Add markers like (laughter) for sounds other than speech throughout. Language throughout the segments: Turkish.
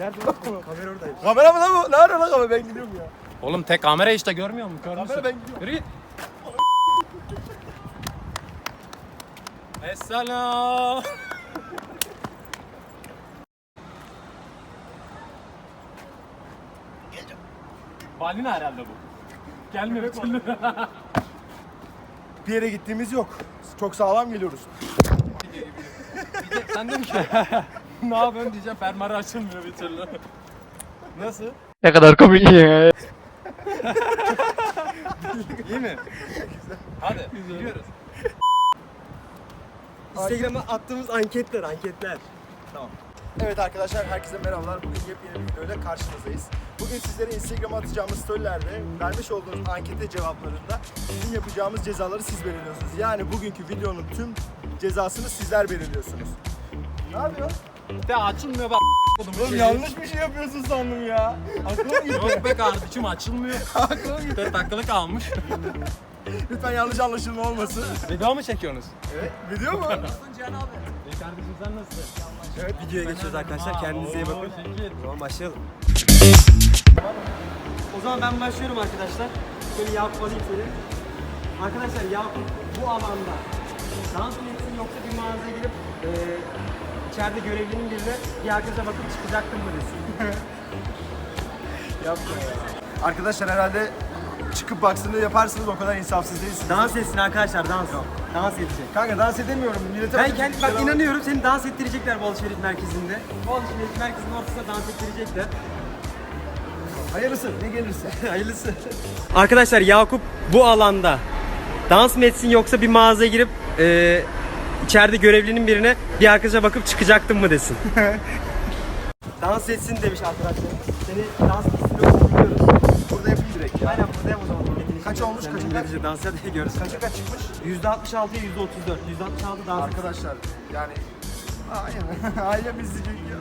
Nerede lan? Kamera oradayım. Kamera mı lan bu? Ne ara lan kamera? Ben gidiyorum ya. Oğlum tek kamera işte görmüyor musun? Kör müsün? Kamera ben gidiyorum. Yürü git. Esselam. Balina herhalde bu. Gelmiyor türlü. (laughs) Bir yere gittiğimiz yok. Çok sağlam geliyoruz. Sen de mi ki? (laughs) (laughs) ne yapıyorsun diyeceğim fermuarı açılmıyor bir türlü. Nasıl? Ne kadar komik ya. (laughs) İyi mi? Hadi gidiyoruz. Instagram'a attığımız anketler, anketler. Evet arkadaşlar herkese merhabalar. Bugün yepyeni bir videoyla karşınızdayız. Bugün sizlere Instagram'a atacağımız storylerde vermiş olduğunuz ankete cevaplarında bizim yapacağımız cezaları siz belirliyorsunuz. Yani bugünkü videonun tüm cezasını sizler belirliyorsunuz. Ne yapıyorsun? De açılmıyor bak. Oğlum yanlış bir şey yapıyorsun sandım ya. Aklım gitti. Yok be kardeşim açılmıyor. (laughs) Aklım gitti. 4 dakikalık kalmış. Lütfen yanlış anlaşılma olmasın. Video mu çekiyorsunuz? Evet. Video mu? (laughs) İyi kardeşim sen nasılsın? Evet, videoya geçiyoruz arkadaşlar. Kendinize iyi bakın. O zaman başlayalım. O zaman ben başlıyorum arkadaşlar. Şöyle Yakup alayım seni. Arkadaşlar Yakup bu alanda dans mı yoksa bir içeride görevlinin birine bir herkese bakıp çıkacaktım mı desin. (laughs) Yapma ya. Arkadaşlar herhalde çıkıp baksını yaparsınız o kadar insafsız değilsiniz. dans etsin arkadaşlar dans. Dans edecek. Kanka dans edemiyorum. Millete Ben bakıp kendi bak şeyler- inanıyorum seni dans ettirecekler bu alışveriş merkezinde. Bu alışveriş merkezinin ortasında dans ettirecekler. Hayırlısı ne gelirse. (laughs) Hayırlısı. Arkadaşlar Yakup bu alanda dans mı etsin yoksa bir mağazaya girip e, içeride görevlinin birine bir arkadaşa bakıp çıkacaktım mı desin. (laughs) dans etsin demiş arkadaşlarımız. Seni dans istiyoruz biliyoruz. Burada yapayım direkt ya. Aynen burada yap o zaman. Kaç olmuş, kaç? İngilizce dans et (laughs) görürüz. Kaça kaç çıkmış? %66'ya %34. %66 dans. Arkadaşlar yani Aynen. (laughs) Ailem izleyecek ya.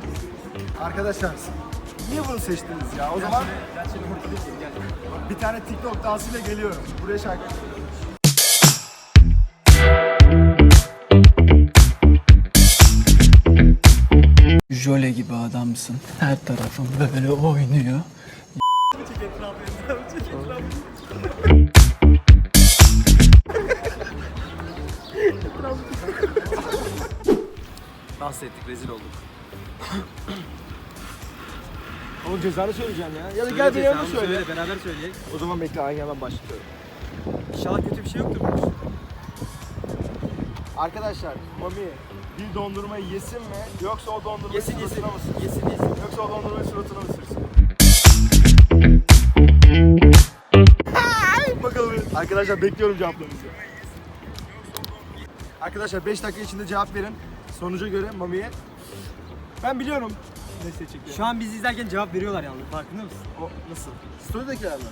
Arkadaşlar niye bunu seçtiniz ya? O zaman bir tane TikTok dansıyla geliyorum. Buraya şarkı. Jöle gibi adamsın. Her tarafın böyle oynuyor. Dans ettik rezil olduk. Onun cezanı söyleyeceğim ya. Ya da gel bir yanına söyle. Söyle beraber söyleyelim. O zaman bekle aynı yandan başlıyorum. İnşallah kötü bir şey yoktur. Arkadaşlar Mami bir dondurmayı yesin mi yoksa o dondurmayı Yesin yesin. mı sürsün? Yesin yesin. Yoksa o dondurmayı suratına mı sürsün? Bakalım. Arkadaşlar bekliyorum cevaplarınızı. Arkadaşlar 5 dakika içinde cevap verin. Sonuca göre Mami'ye. Ben biliyorum ne seçeceklerini. Şu an bizi izlerken cevap veriyorlar yalnız farkında mısın? O nasıl? Story'dekiler mi?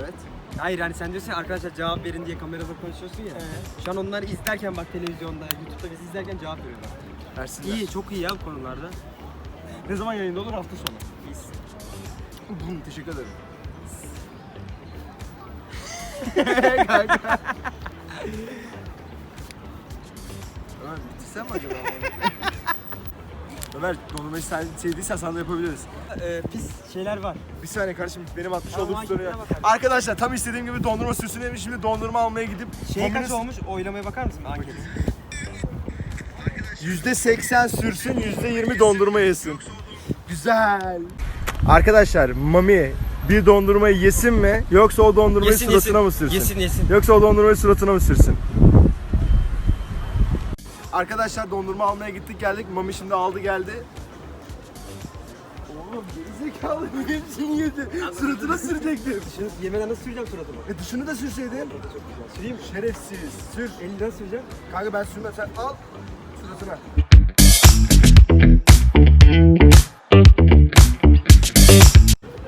Evet. Hayır hani sen diyorsun ya arkadaşlar cevap verin diye kamerada konuşuyorsun ya. Şu an onlar izlerken bak televizyonda, YouTube'da bizi izlerken cevap veriyorlar. Versinler. İyi, çok iyi ya bu konularda. Ne zaman yayında olur? Hafta sonu. İyiyiz. Bum, teşekkür ederim. (laughs) Ömer bitirsen mi acaba? (laughs) Ömer dondurmayı sen sevdiysen sana da yapabiliriz. Ee, pis şeyler var. Bir saniye kardeşim benim atmış Tamam, olduğum story'e. Arkadaşlar tam istediğim gibi dondurma süsüneymiş. Şimdi dondurma almaya gidip Şey kaç olmuş? Oylamaya bakar mısın anket? %80 sürsün, %20 dondurma yesin. Güzel. Arkadaşlar Mami bir dondurmayı yesin mi yoksa o dondurmayı suratına mı sürsün? Yesin yesin. Yoksa o dondurmayı suratına mı sürsün? Arkadaşlar dondurma almaya gittik geldik. Mami şimdi aldı geldi. Oğlum gerizekalı (laughs) hepsini yedi. Suratına sürecektim. Şunu yemeden nasıl süreceğim suratıma? E dışını da sürseydin. Süreyim mi? Şerefsiz. Sür. Elini nasıl süreceğim? Kanka ben sürmem. Sen al suratına.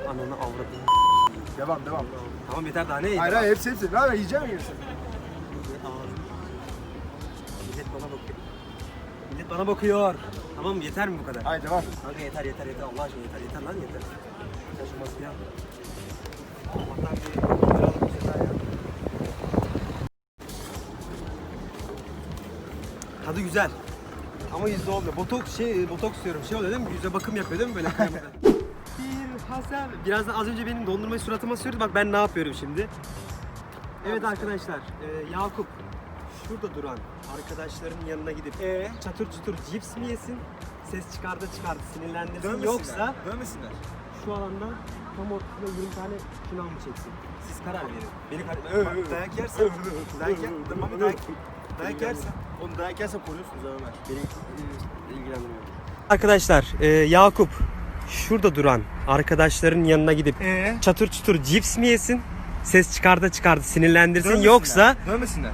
Ananı avradını. Devam devam. Tamam yeter daha ne? Hayır hayır hepsi hepsi. Ne yapayım yiyeceğim mi? Bana bakıyor. Tamam? Yeter mi bu kadar? Hayır devam. Kanka yeter yeter yeter Allah aşkına yeter yeter lan yeter. Sen şu maskeyi al. Allah'tan bir kamera alıp bir ceza ya. Tadı güzel. Ama yüzde olmuyor. Botoks şey botoks diyorum. Şey oluyor değil mi? Yüze bakım yapıyor değil mi böyle (laughs) kremde? Hasan birazdan az önce benim dondurmayı suratıma sürdü. Bak ben ne yapıyorum şimdi. Evet arkadaşlar, e, Yakup şurada duran arkadaşların yanına gidip çatır çutur cips mi yesin? Ses çıkardı çıkardı sinirlendirsin yoksa Dönmesinler. şu alanda tam ortasında 20 tane şınav mı çeksin? Siz karar verin. Beni karar Bak, dayak yersen, dayak yer, Mami dayak, dayak yersen, onu dayak yersen koruyorsunuz Ömer. Beni e, ilgilendirmiyor. Arkadaşlar, e, Yakup şurada duran arkadaşların yanına gidip Ee? çatır çutur cips mi yesin? Ses çıkardı çıkardı sinirlendirsin yoksa Dönmesinler.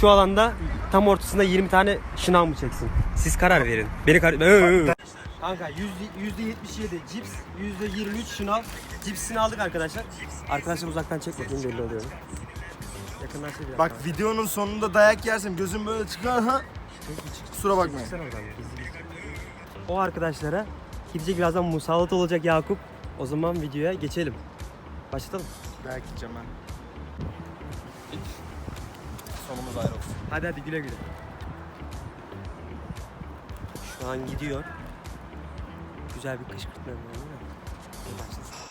Şu alanda tam ortasında 20 tane şınav mı çeksin? Siz karar verin. Beni karar... Kanka yüzde 77 cips, yüzde 23 şınav. Cipsini aldık arkadaşlar. Arkadaşlar uzaktan çek bakayım belli oluyor. Yakından çek. Bak videonun sonunda dayak yersem gözüm böyle çıkar ha. Kusura bakmayın. O arkadaşlara gidecek birazdan musallat olacak Yakup. O zaman videoya geçelim. Başlatalım. Dayak yiyeceğim ben. Sonumuz ayrı olsun. Hadi hadi güle güle. Şu an gidiyor. Güzel bir kışkırtma? Hadi başlasın.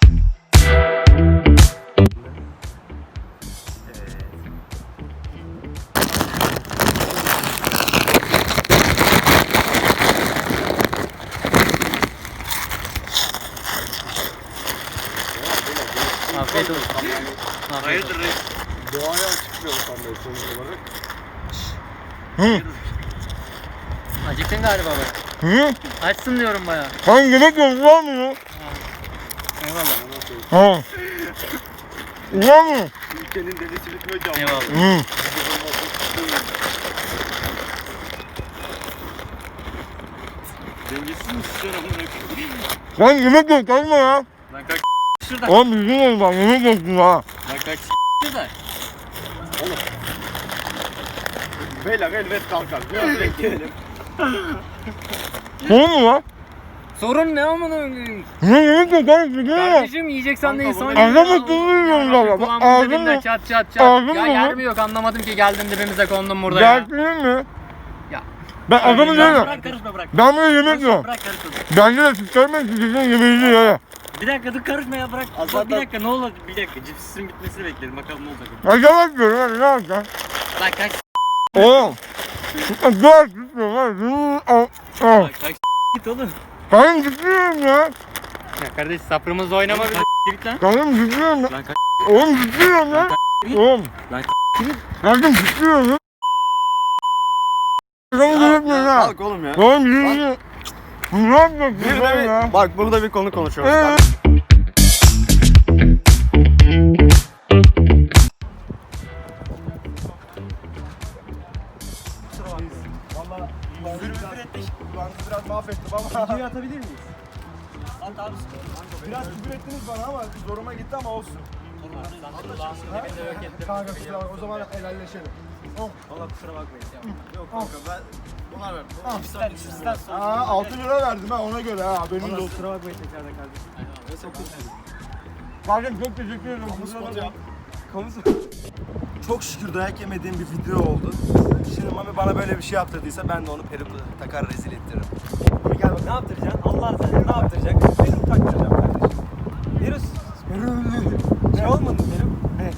Galiba bak. Hı? Açsın diyorum baya. Sen yemek yok mı ya? Eyvallah. Ha. Var mı? Ülkenin dedesi bitmiyor ki Eyvallah. Hı. Dengesiz mi sıçan amına koyayım? Sen yemek yok kalma ya. Lan kalk Şurada. Oğlum bizim oldu bak yemek yoksun ha. lan kalk Şurada. Beyler elbet kalkar. Biraz bekleyelim. Sorun mu var? Sorun ne amına koyayım? Ne yemek yok kardeşim biliyor musun? Kardeşim yiyeceksen de insan Anlamak bilmiyorum valla. Bak ağzım mı? Çat çat çat. Ağzım ya mı yer mi yok anlamadım ki geldin dibimize kondun burada ya. Gerçeğin mi? Ya. Ben adamı değilim. Bırak karışma bırak. Ben böyle yemek yok. Bırak karışma. Bence de çıkarmayın sizin yemeğinizi ya. Bir dakika dur karışma ya bırak. Az Dur, bir dakika ne olur bir dakika cipsisin bitmesini bekleyelim bakalım ne olacak. Acaba diyorum hadi ne yapacaksın? Lan kaç Oğlum. Al. Bak kaç git oğlum. Ben gidiyorum ya. Ya kardeş saprımızla oynama bir git lan. Kanım gidiyorum ya. Lan kaç Oğlum gidiyorum ya. Oğlum. Lan Kanım gidiyorum ya. Kanım gidiyorum ya. Kalk oğlum ya. Oğlum yürü. Ne yapıyorsun ya? Bak burada bir konu konuşuyoruz. Ee, kulağınızı biraz mahvettim ama Videoyu atabilir miyiz? biraz küfür ettiniz bana ama zoruma gitti ama olsun. Kanka kusura bakma, o zaman helalleşelim. Valla kusura bakmayın. Yok kanka ben buna verdim. Aa 6 lira verdim ha ona göre ha Valla olsun. kusura bakmayın tekrardan kardeşim. Kardeşim çok teşekkür ederim. spot yap. Çok şükür dayak yemediğim bir video oldu. Şimdi Mami bana böyle bir şey yaptırdıysa ben de onu perukla takar rezil ettiririm. Mami gel bak ne yaptıracaksın? Allah razı ne yaptıracak? Benim taktıracağım kardeşim. Virüs. Şey olmadı mı benim? Ne?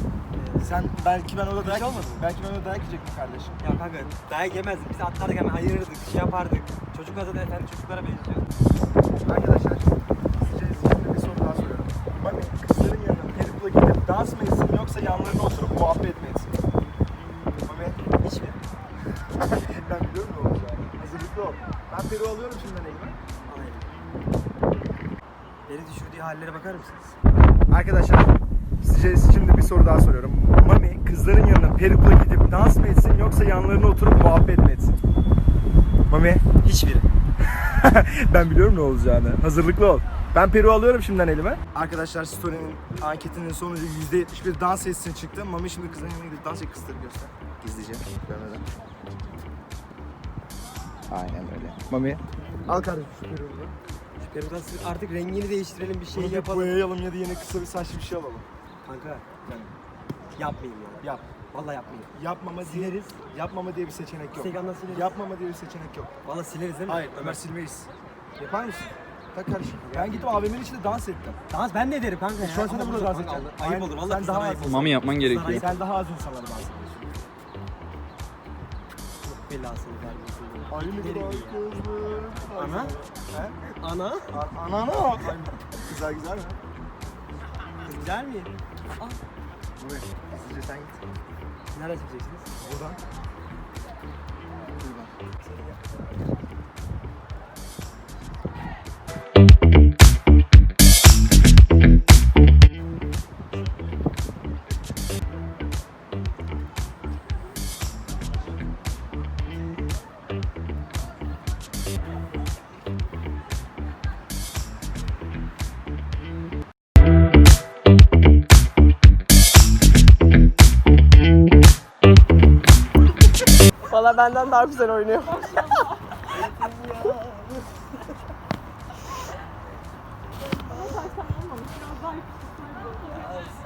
Sen belki ben orada dayak şey olmadı mı? Belki ben orada dayak yiyecektim kardeşim. Ya kanka dayak yemezdik. Biz atlardık hemen ayırırdık, şey yapardık. Çocuk adı da efendim çocuklara benziyor. Arkadaşlar sizce size bir soru daha soruyorum. Mami kızların yanına perukla gidip dans mı etsin yoksa yanlarına oturup muhabbet mi etsin? Mami Hiçbir. ben biliyorum ne olacağını. Ol. Ben peruğu alıyorum şimdiden elime. Beni düşürdüğü hallere bakar mısınız? Arkadaşlar size şimdi bir soru daha soruyorum. Mami kızların yanına perukla gidip dans mı etsin yoksa yanlarına oturup muhabbet mi etsin? Mami Hiçbiri. (laughs) ben biliyorum ne olacağını. Hazırlıklı ol. Ben peruğu alıyorum şimdiden elime. Arkadaşlar story'nin anketinin sonucu %71 dans etsin çıktı. Mami şimdi kızların yanına gidip dans et kızları göster. Gizlice görmeden. Aynen öyle. Mami. Al kardeşim peruktan siz artık rengini değiştirelim bir şey Bunu yapalım. boyayalım ya da yeni kısa bir saçlı bir şey alalım. Kanka yapmayayım ya. Yap. Vallahi yapmayayım. Yapmama diye, Sileriz. yapmama diye bir seçenek yok. Instagram'dan sileriz. Yapmama diye bir seçenek yok. Vallahi sileriz değil mi? Hayır Ömer silmeyiz. Yapar mısın? Tak kardeşim. Ben gittim AVM'nin içinde dans ettim. Dans ben de ederim kanka ya. Şu an sen de burada dans edeceksin. Ayıp olur vallahi Sen daha olur. Mami yapman gerekiyor. Sen daha az insanlara dans. Belasını vermesin. Aynı ya. gözlerim. Ana? He? Ana? An- Anana bak. Güzel güzel mi? Güzel mi? Buraya. Sizce sen git. Nereden çekeceksiniz? Buradan. Buradan. Valla benden daha güzel oynuyor.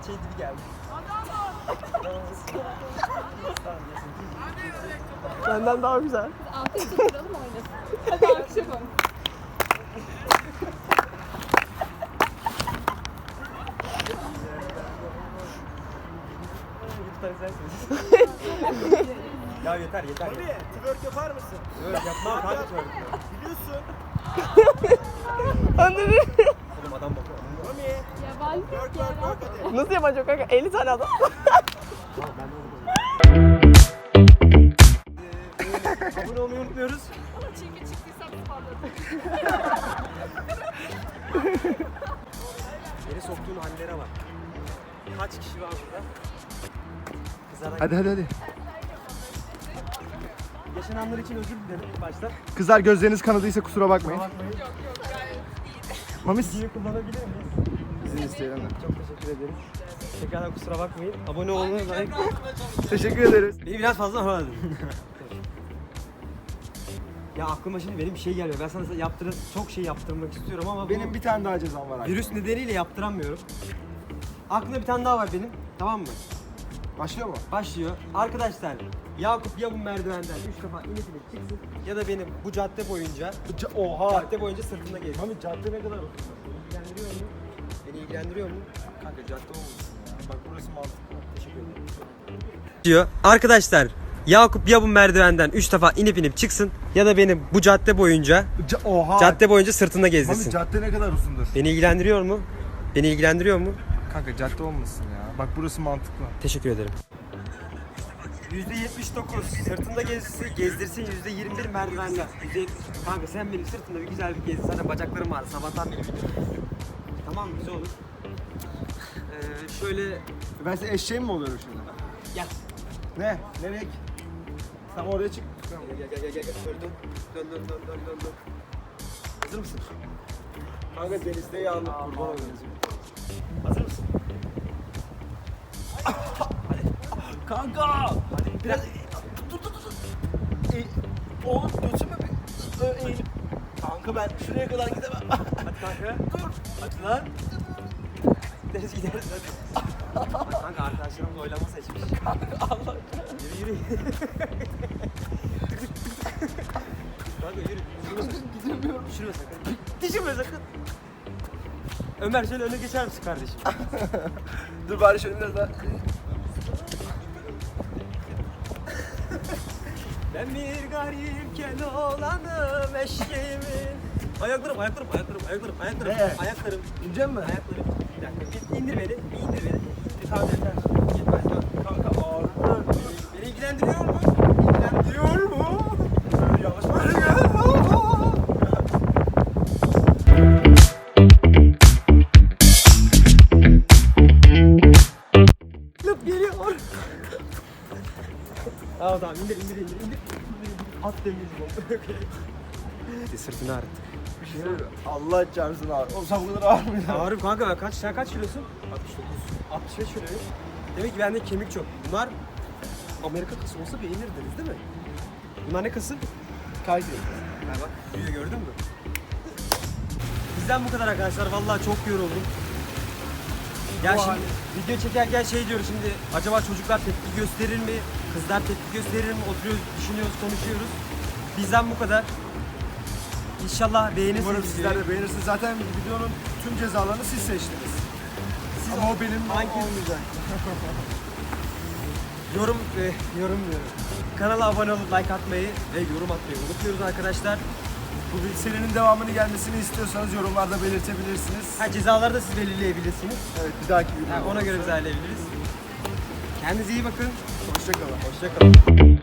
Şey gibi geldi. Benden daha güzel. Altı tutturalım oynasın. Hadi akşamım. Ya yeter yeter. Abi twerk yapar mısın? Öyle yapmam kanka twerk. Biliyorsun. Oğlum adam bakıyor. Mami. Ya valiz Twerk ya. twerk twerk hadi. Nasıl yapacak kanka? 50 tane adam. Abone olmayı unutmuyoruz. Çünkü çıktıysam ısmarladım. Beni soktuğun hallere bak. Kaç kişi var burada? Kızlara Hadi hadi hadi. Yaşananlar için özür dilerim ilk başta. Kızlar gözleriniz kanadıysa kusura bakmayın. Mami Videoyu kullanabilir miyiz? izin isteyelim. Çok teşekkür ederim. Tekrardan kusura bakmayın. Abone olmayı like. Teşekkür ederiz. Beni biraz fazla havaladın. ya aklıma şimdi benim bir şey geliyor. Ben sana yaptırın çok şey yaptırmak istiyorum ama Benim bu bir tane daha cezam var abi. virüs nedeniyle yaptıramıyorum. Aklımda bir tane daha var benim. Tamam mı? Başlıyor mu? Başlıyor. Arkadaşlar Yakup ya bu merdivenden 3 defa inip inip çıksın ya da benim bu cadde boyunca C- Oha. cadde boyunca sırtımda gezsin. Mami cadde ne kadar uzun? Beni ilgilendiriyor mu? Beni ilgilendiriyor mu? Kanka cadde olmasın ya. Bak burası mantıklı. Teşekkür ederim. Diyor. Arkadaşlar Yakup ya bu merdivenden 3 defa inip inip çıksın ya da benim bu cadde boyunca C- Oha. cadde boyunca sırtında Mami gezdirsin. cadde ne kadar uzundur? Beni ilgilendiriyor mu? Beni ilgilendiriyor mu? Kanka cadde olmasın ya. Bak burası mantıklı. Teşekkür ederim. %79 sırtında gezdirsin, gezdirsin %21 merdivenler. %70. Kanka sen benim sırtımda bir güzel bir gezdir. Zaten bacaklarım var sabahtan beri. Tamam mı? Güzel olur. Ee, şöyle Ben size eşeğim mi oluyorum şimdi? gel. Ne? Nereye? Tam oraya çık. Gel gel gel gel gel. Şöyle dön. Dön dön dön dön dön dön. Hazır mısın? Kanka denizde yandık kurban olayım. Hazır mısın? Kanka! Biraz E, oğlum götürme bir. Ö, eğilip. Kanka ben şuraya kadar gidemem. hadi kanka. (laughs) Dur. Hadi lan. Gideriz gideriz hadi. Kanka arkadaşlarımız oylama seçmiş. (laughs) Allah Yürü yürü. (laughs) kanka yürü. Gidemiyorum. Düşürme sakın. Düşürme sakın. Ömer şöyle öne geçer misin kardeşim? Dur bari şöyle biraz daha. Ben bir garip keloğlanım eşeğimin. Ayaklarım, ayaklarım, ayaklarım, ayaklarım, ayaklarım, Ne? ayaklarım, İnecek mi? ayaklarım. Bir dakika, git, indir beni, bir indir beni. İndir, tamam yeter. Yetmez, tamam. Kanka ağrı. Beni ilgilendiriyor mu? İlgilendiriyor mu? Sırtını ağrıttı. Şey? Allah çarpsın ağrı. Oğlum sen bu kadar ağır mıydın? Ağrım kanka ben kaç, sen kaç kilosun? 69. 65 kiloyum. Demek ki bende kemik çok. Bunlar Amerika kası olsa beğenirdiniz değil mi? Bunlar ne kası? Kaydı. Ha bak, video gördün mü? Bizden bu kadar arkadaşlar. Vallahi çok yoruldum. Ya Bu şimdi video çekerken şey diyoruz şimdi acaba çocuklar tepki gösterir mi? Kızlar tepki gösterir mi? Oturuyoruz, düşünüyoruz, konuşuyoruz. Bizden bu kadar. İnşallah beğenirsiniz. Umarım sizler de beğenirsiniz. Zaten videonun tüm cezalarını siz seçtiniz. Ama o benim Hangi- olmayacak. (laughs) Yorum, e, yorum diyorum. Kanala abone olup like atmayı ve yorum atmayı unutmuyoruz arkadaşlar. Bu serinin devamını gelmesini istiyorsanız yorumlarda belirtebilirsiniz. Ha cezaları da siz belirleyebilirsiniz. Evet bir dahaki Ha, videoda. ona göre biz ayarlayabiliriz. Kendinize iyi bakın. Hoşçakalın. Hoşçakalın.